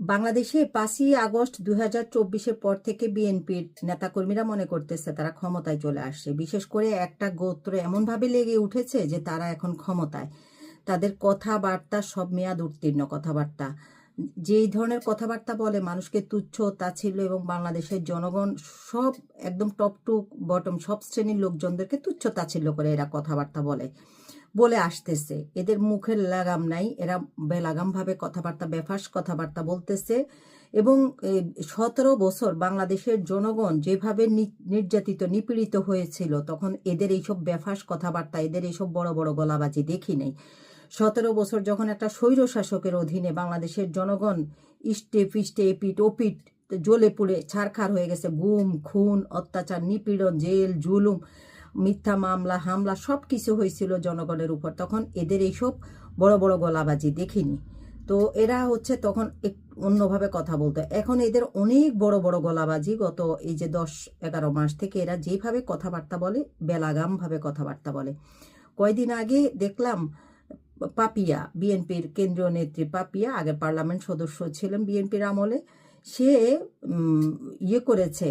বাংলাদেশে পাঁচই আগস্ট দুই হাজার চব্বিশের পর থেকে বিএনপির নেতাকর্মীরা মনে করতেছে তারা ক্ষমতায় চলে আসছে। বিশেষ করে একটা গোত্র এমনভাবে লেগে উঠেছে যে তারা এখন ক্ষমতায়। তাদের কথাবার্তা সব মেয়াদ উত্তীর্ণ কথাবার্তা। যেই ধরনের কথাবার্তা বলে মানুষকে তুচ্ছ তাচ্ছিল্য এবং বাংলাদেশের জনগণ সব একদম টপ টু বটম সব শ্রেণির লোকজনদেরকে তুচ্ছ তাচ্ছিল্য করে এরা কথাবার্তা বলে। বলে আসতেছে। এদের মুখের লাগাম নাই, এরা বেলাগাম ভাবে কথাবার্তা, বেফাস কথাবার্তা বলতেছে এবং সতেরো বছর বাংলাদেশের জনগণ যেভাবে নির্যাতিত, নিপীড়িত হয়েছিল, তখন এদের এইসব বেফাস কথাবার্তা, এদের এইসব বড় বড় গলাবাজি দেখি নাই। সতেরো বছর যখন একটা স্বৈর শাসকের অধীনে বাংলাদেশের জনগণ ইষ্টে ফিষ্টে, এপিট ওপিট, জ্বলে পুড়ে, ছারখার হয়ে গেছে, গুম, খুন, অত্যাচার, নিপীড়ন, জেল, জুলুম মিথ্যা মামলা, হামলা সব কিছু হয়েছিল জনগণের উপর। তখন এদের এইসব বড় বড় গলাবাজি দেখিনি। তো এরা হচ্ছে তখন অন্যভাবে কথা বলতো। এখন এদের অনেক বড় বড় গলাবাজি গত এই যে দশ এগারো মাস থেকে এরা যেভাবে কথাবার্তা বলে বেলাগাম ভাবে কথাবার্তা বলে। কয়দিন আগে দেখলাম, পাপিয়া, বিএনপির কেন্দ্রীয় নেত্রী পাপিয়া আগে পার্লামেন্ট সদস্য ছিলেন বিএনপির আমলে সে ইয়ে করেছে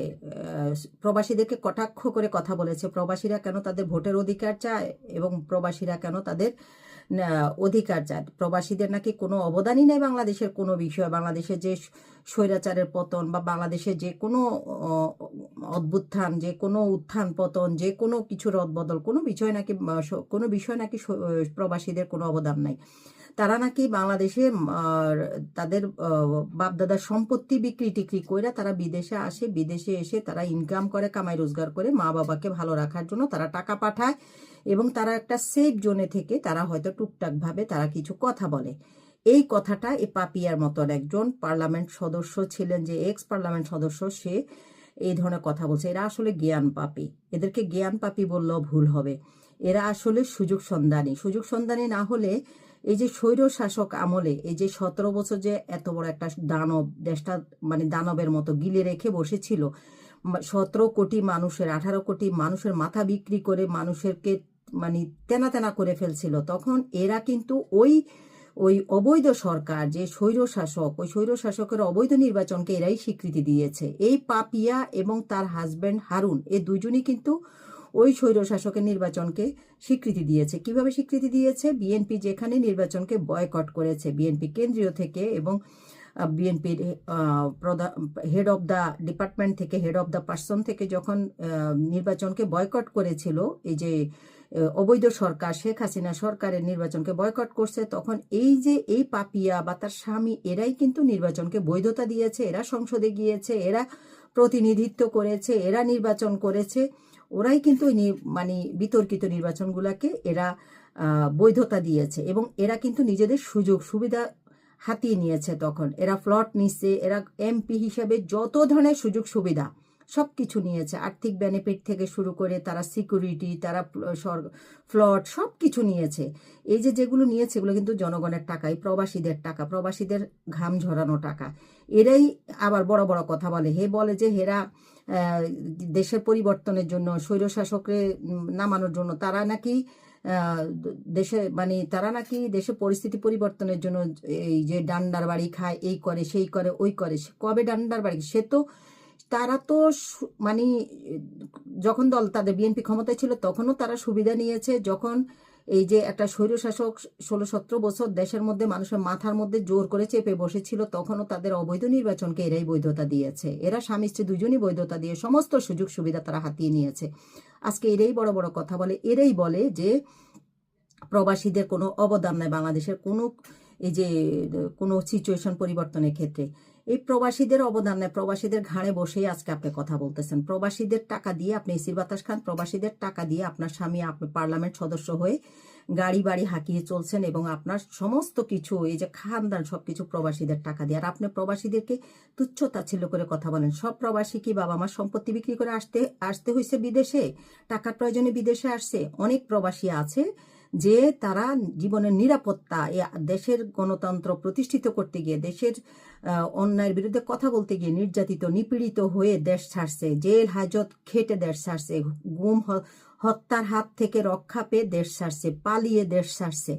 প্রবাসীদেরকে কটাক্ষ করে কথা বলেছে। প্রবাসীরা কেন তাদের ভোটের অধিকার চায় এবং প্রবাসীরা কেন তাদের অধিকার চায়? প্রবাসীদের নাকি কোনো অবদানই নেই বাংলাদেশের কোনো বিষয়। বাংলাদেশের যে স্বৈরাচারের পতন বা বাংলাদেশের যে কোনো আহ, অভ্যুত্থান যে কোনো উত্থান পতন যে কোনো কিছুর রদবদল কোনো বিষয় নাকি কোনো বিষয় নাকি প্রবাসীদের কোনো অবদান নাই। তারা নাকি বাংলাদেশে তাদের বাপদাদার সম্পত্তি বিক্রি টিক্রি করে তারা বিদেশে আসে, বিদেশে এসে তারা ইনকাম করে, কামাই রোজগার করে, মা বাবাকে ভালো রাখার জন্য তারা টাকা পাঠায় এবং তারা একটা সেফ জোনে থেকে তারা হয়তো টুকটাক ভাবে তারা কিছু কথা বলে। এই কথাটা এই পাপিয়ার মতন একজন পার্লামেন্ট সদস্য ছিলেন যে এক্স পার্লামেন্ট সদস্য, সে এই ধরনের কথা বলছে। এরা আসলে জ্ঞান পাপি। এদেরকে জ্ঞান পাপি বললেও ভুল হবে। এরা আসলে সুযোগ সন্ধানী। সুযোগ সন্ধানী না হলে এই যে স্বৈর শাসক আমলে, এই যে সতেরো বছর যে এত বড় একটা দানব, দেশটা মানে দানবের মতো গিলে রেখে বসেছিল সতেরো কোটি মানুষের, আঠারো কোটি মানুষের মাথা বিক্রি করে মানুষেরকে মানে তেনা তেনা করে ফেলছিল, তখন এরা কিন্তু ওই ওই অবৈধ সরকার, যে স্বৈর শাসক ওই স্বৈর শাসকের অবৈধ নির্বাচনকে এরাই স্বীকৃতি দিয়েছে। এই পাপিয়া এবং তার হাজবেন্ড হারুন, এ দুজনই কিন্তু ওই স্বৈরশাসকের নির্বাচনকে স্বীকৃতি দিয়েছে। কীভাবে স্বীকৃতি দিয়েছে? বিএনপি যেখানে নির্বাচনকে বয়কট করেছে বিএনপি কেন্দ্রীয় থেকে এবং বিএনপির প্রধান হেড অব দ্য ডিপার্টমেন্ট থেকে হেড অব দ্য পার্সন থেকে যখন নির্বাচনকে বয়কট করেছিল, এই যে অবৈধ সরকার, শেখ হাসিনা সরকারের নির্বাচনকে বয়কট করছে, তখন এই যে, এই পাপিয়া বা তার স্বামী, এরাই কিন্তু নির্বাচনকে বৈধতা দিয়েছে, এরা সংসদে গিয়েছে, এরা প্রতিনিধিত্ব করেছে, এরা নির্বাচন করেছে। ওরাই কিন্তু মানে বিতর্কিত নির্বাচনগুলোকে এরা বৈধতা দিয়েছে এবং এরা কিন্তু নিজেদের সুযোগ, সুবিধা হাতিয়ে নিয়েছে তখন। এরা ফ্লট নিচ্ছে এরা এমপি হিসেবে যত ধরনের সুযোগ সুবিধা সব কিছু নিয়েছে। আর্থিক বেনিফিট থেকে শুরু করে তারা সিকিউরিটি তারা ফ্লট সব কিছু নিয়েছে। এই যে যেগুলো নিয়েছে এগুলো কিন্তু জনগণের টাকা, এই প্রবাসীদের টাকা, প্রবাসীদের ঘাম ঝরানো টাকা। এরাই আবার বড় বড় কথা বলে। হে বলে যে হেরা দেশের পরিবর্তনের জন্য, স্বৈরশাসকরে নামানোর জন্য, তারা নাকি দেশে মানে তারা নাকি দেশের পরিস্থিতি পরিবর্তনের জন্য এই যে ডান্ডার বাড়ি খায়, এই করে, সেই করে, ওই করে। কবে ডান্ডার বাড়ি? সে তো তারা তো মানে যখন দল, তাদের বিএনপি ক্ষমতায় ছিল, তখনও তারা সুবিধা নিয়েছে। যখন এই যে একটা স্বৈরশাসক ষোলো সতেরো বছর দেশের মধ্যে মানুষের মাথার মধ্যে জোর করে চেপে বসেছিল, তখনও তাদের অবৈধ নির্বাচনকে এরাই বৈধতা দিয়েছে। এরা স্বামী, স্ত্রী দুজনই বৈধতা দিয়ে সমস্ত সুযোগ সুবিধা তারা হাতিয়ে নিয়েছে। আজকে এরাই বড় বড় কথা বলে, এরাই বলে যে প্রবাসীদের কোনো অবদান নাই বাংলাদেশের কোনো, এই যে, কোনো সিচুয়েশন পরিবর্তনের ক্ষেত্রে। এই প্রবাসীদের অবদান নেই। প্রবাসীদের ঘাড়ে বসেই আজকে আপনি কথা বলতেছেন। প্রবাসীদের টাকা দিয়ে আপনি এসির বাতাস খান। প্রবাসীদের টাকা দিয়ে আপনার স্বামী আপনি পার্লামেন্ট সদস্য হয়ে গাড়ি বাড়ি হাঁকিয়ে চলছেন এবং আপনার সমস্ত কিছু, এই যে খানদান সবকিছু প্রবাসীদের টাকা দিয়ে। আর আপনি প্রবাসীদেরকে তুচ্ছ তাচ্ছিল্য করে কথা বলেন। সব প্রবাসী কি বাবা মার সম্পত্তি বিক্রি করে আসতে আসতে হয়েছে বিদেশে? টাকার প্রয়োজনে বিদেশে আসছে? অনেক প্রবাসী আছে যে তারা জীবনের নিরাপত্তা দেশের গণতন্ত্র প্রতিষ্ঠিত করতে গিয়ে, দেশের অন্যায়ের বিরুদ্ধে কথা বলতে গিয়ে নির্যাতিত, নিপীড়িত হয়ে দেশ ছাড়ছে, জেল, হাজত খেটে দেশ ছাড়ছে, গুম হত্যার হাত থেকে রক্ষা পেয়ে দেশ ছাড়ছে, পালিয়ে দেশ ছাড়ছে।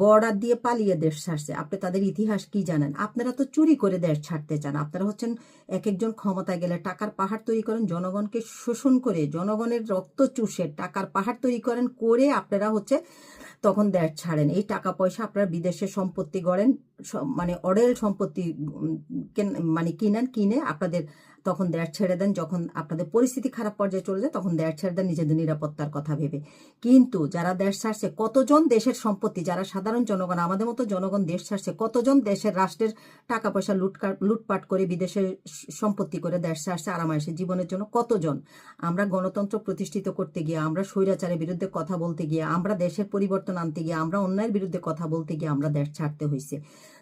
বর্ডার দিয়ে পালিয়ে দেশ ছাড়ছে। আপনি তাদের ইতিহাস কি জানেন? আপনারা তো চুরি করে দেশ ছাড়তে চান। আপনারা হচ্ছেন এক একজন ক্ষমতায় গেলে টাকার পাহাড় তৈরি করেন, জনগণকে শোষণ করে, জনগণের রক্ত চুষে টাকার পাহাড় তৈরি করেন, করে আপনারা হচ্ছে তখন দেশ ছাড়েন। এই টাকা পয়সা আপনারা বিদেশে সম্পত্তি গড়েন মানে অডেল সম্পত্তি মানে কিনেন, কিনে আপনাদের তখন দেশ ছেড়ে দেন, যখন আপনাদের পরিস্থিতি খারাপ পর্যায়ে চলে যায়, তখন দেশ ছেড়ে দেন নিজেদের নিরাপত্তার কথা ভেবে। কিন্তু যারা দেশ ছাড়ছে, কতজন দেশের সম্পত্তি, যারা সাধারণ জনগণ, আমাদের মতো জনগণ দেশ ছাড়ছে, কতজন দেশের রাষ্ট্রের টাকা পয়সা লুটপাট করে বিদেশে সম্পত্তি করে দেশ ছাড়ছে আরামায়েসে জীবনের জন্য কতজন? আমরা গণতন্ত্র প্রতিষ্ঠিত করতে গিয়ে, আমরা স্বৈরাচারের বিরুদ্ধে কথা বলতে গিয়ে, আমরা দেশের পরিবর্তন আনতে গিয়ে, আমরা অন্যায়ের বিরুদ্ধে কথা বলতে গিয়ে, আমরা দেশ ছাড়তে হয়েছে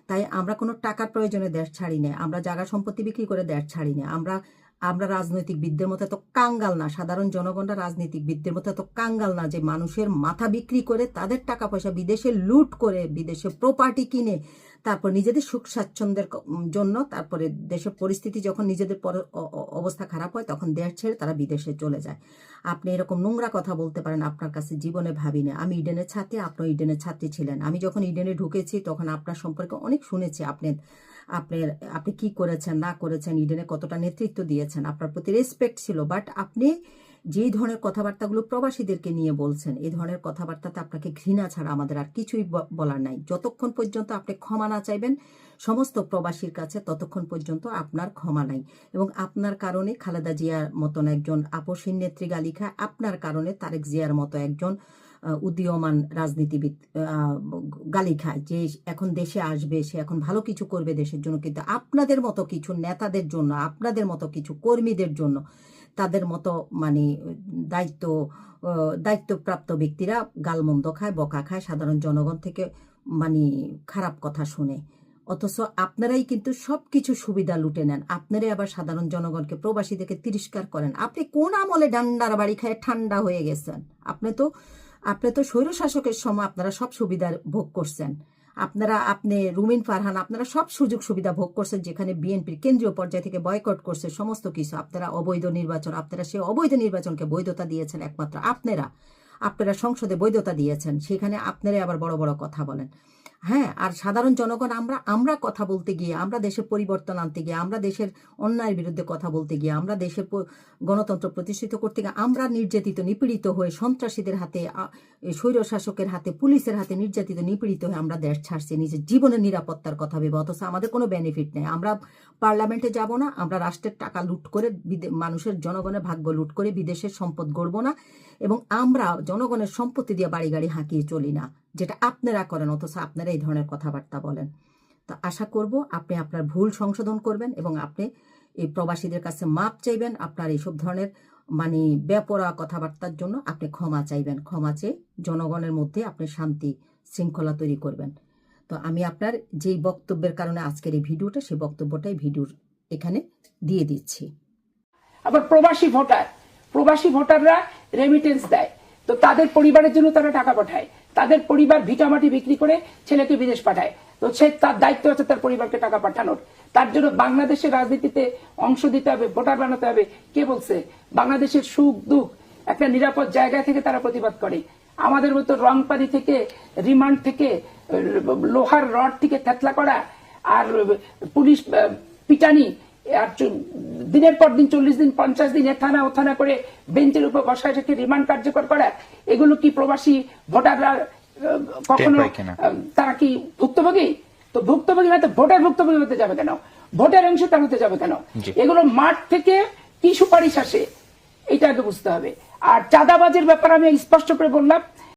তাই আমরা কোনো টাকার প্রয়োজনে দেশ ছাড়ি না, আমরা জায়গা সম্পত্তি বিক্রি করে দেশ ছাড়ি না। আমরা আমরা রাজনৈতিক বিদ্যের মতো এত কাঙ্গাল না, সাধারণ জনগণরা রাজনৈতিক বিদ্যের মতো এত কাঙ্গাল না যে মানুষের মাথা বিক্রি করে তাদের টাকা পয়সা বিদেশে লুট করে, বিদেশে প্রপার্টি কিনে তারপর নিজেদের সুখ স্বাচ্ছন্দ্যের জন্য তারপরে দেশের পরিস্থিতি যখন নিজেদের অবস্থা খারাপ হয়, তখন দেশ ছেড়ে তারা বিদেশে চলে যায়। আপনি এরকম নোংরা কথা বলতে পারেন আপনার কাছে, জীবনে ভাবি না আমি ইডেনের ছাত্রী আপনার ইডেনের ছাত্রী ছিলেন। আমি যখন ইডেনে ঢুকেছি, তখন আপনার সম্পর্কে অনেক শুনেছি আপনি আপনার আপনি কি করেছেন, না করেছেন, ইডেনে কতটা নেতৃত্ব দিয়েছেন। আপনার প্রতি রেসপেক্ট ছিল বাট আপনি যেই ধরনের কথাবার্তাগুলো প্রবাসীদেরকে নিয়ে বলছেন এই ধরনের কথাবার্তাতে আপনাকে ঘৃণা ছাড়া আমাদের আর কিছুই বলার নাই। যতক্ষণ পর্যন্ত আপনি ক্ষমা না চাইবেন সমস্ত প্রবাসীর কাছে ততক্ষণ পর্যন্ত আপনার ক্ষমা নাই। এবং আপনার কারণে খালেদা জিয়ার মতন একজন আপসীন নেত্রী গালিখা আপনার কারণে তারেক জিয়ার মতো একজন উদীয়মান রাজনীতিবিদ আহ, গালি খায় যে এখন দেশে আসবে সে এখন ভালো কিছু করবে দেশের জন্য কিন্তু আপনাদের মতো কিছু নেতাদের জন্য আপনাদের মতো কিছু কর্মীদের জন্য তাদের মতো মানে দায়িত্ব দায়িত্বপ্রাপ্ত ব্যক্তিরা গালমন্দ খায়, বকা খায়, সাধারণ জনগণ থেকে মানে খারাপ কথা শুনে। অথচ আপনারাই কিন্তু সবকিছু সুবিধা লুটে নেন। আপনারাই আবার সাধারণ জনগণকে, প্রবাসীদেরকে তিরস্কার করেন। আপনি কোন আমলে ডান্ডার বাড়ি খায় ঠান্ডা হয়ে গেছেন? আপনি তো আপনি তো স্বৈরশাসকের সময় আপনারা সব সুবিধা ভোগ করছেন। আপনারা, আপনি, রুমিন, ফারহান, আপনারা সব সুযোগ সুবিধা ভোগ করছেন যেখানে বিএনপির কেন্দ্রীয় পর্যায় থেকে বয়কট করছে সমস্ত কিছু। আপনারা অবৈধ নির্বাচন, আপনারা সেই অবৈধ নির্বাচনকে বৈধতা দিয়েছেন একমাত্র। আপনারা আপনারা সংসদে বৈধতা দিয়েছেন, সেখানে আপনারাই আবার বড় বড় কথা বলেন। হ্যাঁ আর সাধারণ জনগণ আমরা আমরা কথা বলতে গিয়ে, আমরা দেশের পরিবর্তন আনতে গিয়ে, আমরা দেশের অন্যায়ের বিরুদ্ধে কথা বলতে গিয়ে, আমরা দেশের গণতন্ত্র প্রতিষ্ঠিত করতে গিয়ে, আমরা নির্যাতিত, নিপীড়িত হয়ে সন্ত্রাসীদের হাতে, আ- এই স্বৈর শাসকের হাতে, পুলিশের হাতে নির্যাতিত, নিপীড়িত হয়ে আমরা দেশ ছাড়ছি, নিজের জীবনের নিরাপত্তার কথা ভেবে, অথচ আমাদের কোনো বেনিফিট নেই। আমরা পার্লামেন্টে যাব না, আমরা রাষ্ট্রের টাকা লুট করে মানুষের জনগণের ভাগ্য লুট করে বিদেশের সম্পদ গড়ব না, এবং আমরা জনগণের সম্পত্তি দিয়ে বাড়ি গাড়ি হাঁকিয়ে চলি না। যেটা আপনারা করেন, অথচ আপনারা এই ধরনের কথাবার্তা বলেন। তো আশা করব আপনি আপনার ভুল সংশোধন করবেন এবং আপনি এই প্রবাসীদের কাছে মাপ চাইবেন আপনার এইসব ধরনের মানে বেপরোয়া কথাবার্তার জন্য আপনি ক্ষমা চাইবেন। ক্ষমা চেয়ে জনগণের মধ্যে আপনি শান্তি শৃঙ্খলা তৈরি করবেন। তো আমি আপনার যেই বক্তব্যের কারণে আজকের এই ভিডিওটা, সেই বক্তব্যটাই ভিডিওর এখানে দিয়ে দিচ্ছি। আবার প্রবাসী ভোটার, প্রবাসী ভোটাররা রেমিটেন্স দেয়। তো তাদের পরিবারের জন্য তারা টাকা পাঠায়। তাদের পরিবার ভিটামাটি বিক্রি করে ছেলেকে বিদেশ পাঠায়। তো সে তার দায়িত্ব আছে তার পরিবারকে টাকা পাঠানোর। তার জন্য বাংলাদেশের রাজনীতিতে অংশ দিতে হবে, ভোটার বানাতে হবে। কে বলছে? বাংলাদেশের সুখ, দুঃখ একটা নিরাপদ জায়গা থেকে তারা প্রতিবাদ করে। আমাদের মতো রংপানি থেকে, রিমান্ড থেকে, লোহার রড থেকে থেতলা করা আর, পুলিশ, পিটানি, আর দিনের পর দিন, চল্লিশ দিন, পঞ্চাশ দিন থানা ও থানা করে বেঞ্চের উপর বসায় রেখে রিমান্ড কার্যকর করা, এগুলো কি প্রবাসী ভোটাররা কখনো? তারা কি ভুক্তভোগী? তো ভুক্তভোগী হয়তো ভোটার ভুক্তভোগী হতে যাবে কেন? ভোটার অংশ তার হতে যাবে কেন? এগুলো মাঠ থেকে কি সুপারিশ আসে? এটা আগে বুঝতে হবে। আর চাঁদাবাজের ব্যাপারে আমি স্পষ্ট করে বললাম